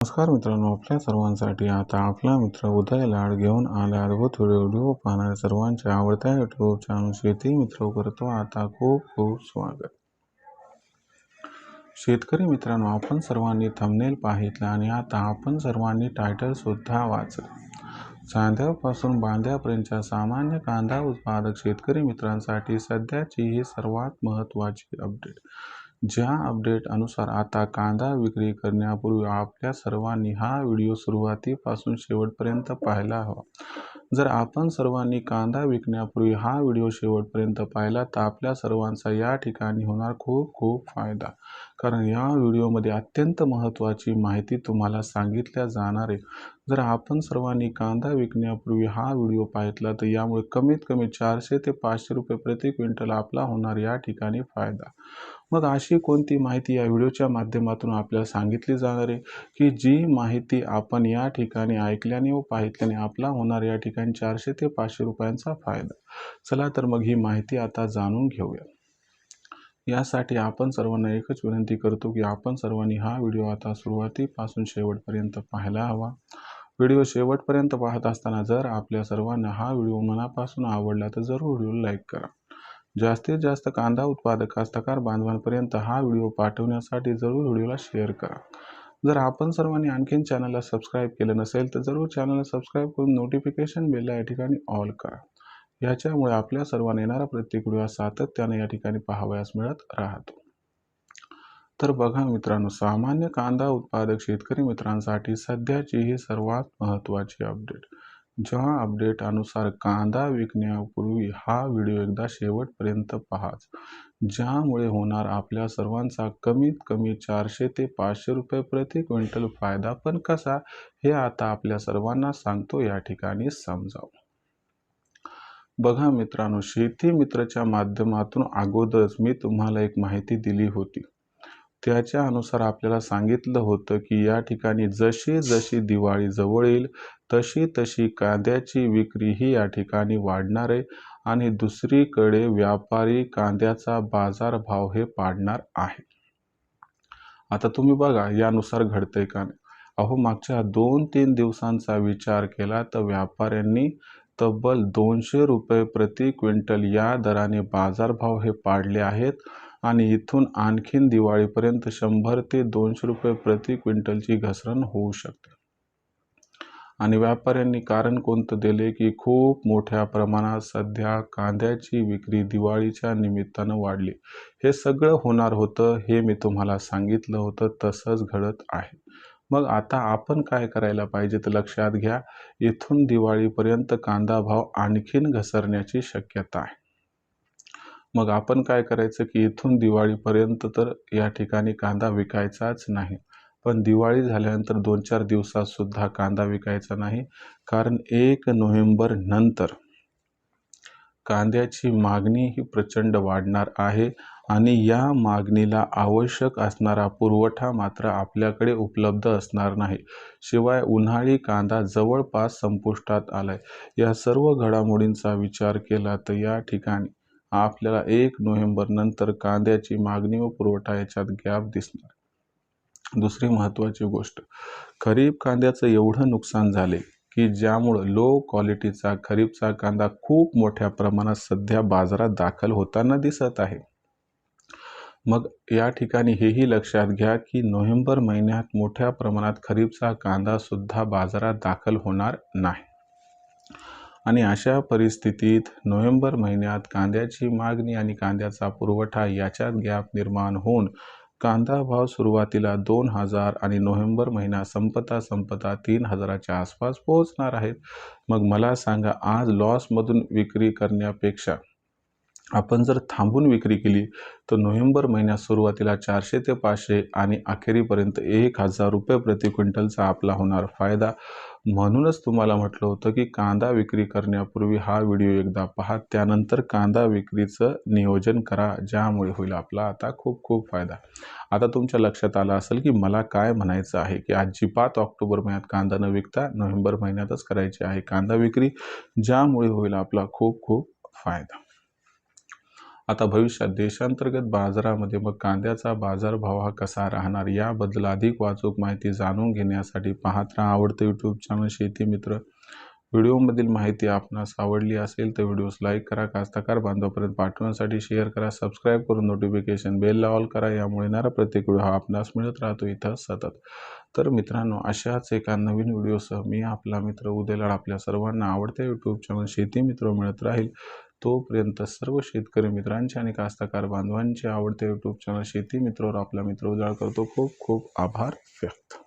नमस्कार मित्रांनो आपल्या सर्वांसाठी आता आपला मित्र उदय लाड घेऊन आला अद्भुत व्हिडिओ व्हिडिओ पाहणाऱ्या सर्वांच्या आवडत्या युट्यूब चॅनल शेती मित्र करतो. आता खूप खूप स्वागत. शेतकरी मित्रांनो आपण सर्वांनी थंबनेल पाहितलं आणि आता आपण सर्वांनी टायटल सुद्धा वाचलं. चांद्यापासून बांध्यापर्यंतच्या सामान्य कांदा उत्पादक शेतकरी मित्रांसाठी सध्याची ही सर्वात महत्त्वाची अपडेट ज्या अपडेट अनुसार आता कांदा विक्री करण्यापूर्वी आपल्या सर्वांनी हा व्हिडिओ सुरुवातीपासून शेवटपर्यंत पाहायला हवा. जर आपण सर्वांनी कांदा विकण्यापूर्वी हा व्हिडिओ शेवटपर्यंत पाहिला तर आपल्या सर्वांचा या ठिकाणी होणार खूप खूप फायदा. कारण या व्हिडिओमध्ये अत्यंत महत्त्वाची माहिती तुम्हाला सांगितल्या जाणार आहे. जर आपण सर्वांनी कांदा विकण्यापूर्वी हा व्हिडिओ पाहितला तर यामुळे कमीत कमी चारशे ते पाचशे रुपये प्रति क्विंटल आपला होणार या ठिकाणी फायदा. मग अशी कोणती माहिती या व्हिडिओच्या माध्यमातून आपल्याला सांगितली जाणार आहे? की जी माहिती आपण या ठिकाणी ऐकल्याने व पाहितल्याने आपला होणार या ठिकाणी चारशे ते पाचशे रुपयांचा फायदा. चला तर मग ही माहिती आता जाणून घेऊया. यासाठी आपण सर्वांना एकच विनंती करतो की आपण सर्वांनी हा व्हिडिओ आता सुरुवातीपासून शेवटपर्यंत पाहायला हवा. व्हिडिओ शेवटपर्यंत पाहत असताना जर आपल्या सर्वांना हा व्हिडिओ मनापासून आवडला तर जरूर व्हिडिओ लाईक करा. जास्तीत जास्त कांदा उत्पादक कास्तकार बांधवांपर्यंत हा व्हिडिओ पाठवण्यासाठी जरूर व्हिडिओला शेअर करा. जर आपण सर्वांनी आणखीन चॅनलला सबस्क्राईब केलं नसेल तर जरूर चॅनलला सबस्क्राईब करून नोटिफिकेशन बेलला या ठिकाणी ऑल करा. याच्यामुळे आपल्या सर्वांना येणारा प्रत्येक व्हिडिओ सातत्याने या ठिकाणी पाहावयास मिळत राहतो. तर बघा मित्रांनो सामान्य कांदा उत्पादक शेतकरी मित्रांसाठी सध्याची ही सर्वात महत्त्वाची अपडेट जेव्हा अपडेट अनुसार कांदा विकण्यापूर्वी हा व्हिडिओ एकदा शेवटपर्यंत पहाच ज्यामुळे होणार आपल्या सर्वांचा कमीत कमी चारशे ते पाचशे रुपये प्रति क्विंटल फायदा. पण कसा? हे आता आपल्या सर्वांना सांगतो या ठिकाणी समजावं बघा मित्रांनो शेती मित्रच्या माध्यमातून अगोदरच मी तुम्हाला एक माहिती दिली होती. त्याच्या अनुसार आपल्याला सांगितलं होतं की या ठिकाणी जशी जशी दिवाळी जवळ येईल तशी तशी कांद्याची विक्री ही या ठिकाणी वाढणार आहे आणि दुसरीकडे व्यापारी कांद्याचा बाजारभाव हे पाडणार आहे. आता तुम्ही बघा यानुसार घडतंय का नाही? अहो मागच्या दोन तीन दिवसांचा विचार केला तर व्यापाऱ्यांनी तब्बल दोनशे रुपये प्रति क्विंटल या दराने बाजारभाव हे पाडले आहेत. आणि इथून आणखीन दिवाळीपर्यंत शंभर ते दोनशे रुपये प्रति क्विंटलची घसरण होऊ शकते. आणि व्यापाऱ्यांनी कारण कोणतं दिले की खूप मोठ्या प्रमाणात सध्या कांद्याची विक्री दिवाळीच्या निमित्तानं वाढली. हे सगळं होणार होतं हे मी तुम्हाला सांगितलं होतं तसंच घडत आहे. मग आता आपण काय करायला पाहिजे तर लक्षात घ्या. इथून दिवाळीपर्यंत कांदा भाव आणखीन घसरण्याची शक्यता आहे. मग आपण काय करायचं की इथून दिवाळीपर्यंत तर या ठिकाणी कांदा विकायचाच नाही. पण दिवाळी झाल्यानंतर दोन चार दिवसातसुद्धा कांदा विकायचा नाही. कारण एक नोव्हेंबर नंतर कांद्याची मागणी ही प्रचंड वाढणार आहे आणि या मागणीला आवश्यक असणारा पुरवठा मात्र आपल्याकडे उपलब्ध असणार नाही. शिवाय उन्हाळी कांदा जवळपास संपुष्टात आलाय. या सर्व घडामोडींचा विचार केला तर या ठिकाणी आपल्याला एक नोव्हेंबर नंतर कांद्याची मागणी व पुरवठा याच्यात गॅप दिसणार. दुसरी महत्त्वाची गोष्ट खरीप कांद्याचं एवढं नुकसान झाले की ज्यामुळं लो क्वालिटीचा खरीपचा कांदा खूप मोठ्या प्रमाणात सध्या बाजारात दाखल होताना दिसत आहे. मग या ठिकाणी हेही लक्षात घ्या की नोव्हेंबर महिन्यात मोठ्या प्रमाणात खरीपचा कांदा सुद्धा बाजारात दाखल होणार नाही. आणि अशा परिस्थितीत नोव्हेंबर महिन्यात कांद्याची मागणी आणि कांद्याचा पुरवठा याच्यात गॅप निर्माण होऊन कांदा भाव सुरुवातीला दोन हजार आणि नोव्हेंबर महिना संपता संपता तीन हजाराच्या आसपास पोहोचणार आहेत. मग मला सांगा आज लॉसमधून विक्री करण्यापेक्षा आपण जर थांबून विक्री केली तर नोव्हेंबर महिन्यात सुरुवातीला चारशे ते पाचशे आणि अखेरीपर्यंत एक हजार रुपये प्रति क्विंटलचा आपला होणार फायदा. म्हणूनच तुम्हाला म्हटलं होतं की कांदा विक्री करण्यापूर्वी हा व्हिडिओ एकदा पहा त्यानंतर कांदा विक्रीचं नियोजन करा ज्यामुळे होईल आपला आता खूप खूप फायदा. आता तुमच्या लक्षात आलं असेल की मला काय म्हणायचं आहे की अजिबात ऑक्टोबर महिन्यात कांदा न विकता नोव्हेंबर महिन्यातच करायची आहे कांदा विक्री ज्यामुळे होईल आपला खूप खूप फायदा. आता भविष्यात देशांतर्गत बाजारामध्ये मग कांद्याचा बाजारभाव हा कसा राहणार? याबद्दल अधिक वाचूक माहिती जाणून घेण्यासाठी पाहत राहा आवडतं यूट्यूब चॅनल शेती मित्र. व्हिडिओमधील माहिती आपणास आवडली असेल तर व्हिडिओस लाईक करा कास्तकार बांधवापर्यंत पाठवण्यासाठी शेअर करा सबस्क्राईब करून नोटिफिकेशन बेलला ऑल करा यामुळे येणारा प्रत्येक व्हिडिओ हा आपणास मिळत राहतो इथं सतत. तर मित्रांनो अशाच एका नवीन व्हिडिओसह मी आपला मित्र उदयलाड आपल्या सर्वांना आवडत्या यूट्यूब चॅनल शेती मित्र मिळत राहील. तोपर्यंत सर्व शेतकरी मित्रांचे आणि कास्तकार बांधवांचे आवडते यूट्यूब चॅनल शेती मित्रावर आपला मित्र उजाळ करतो. खूप खूप आभार व्यक्त.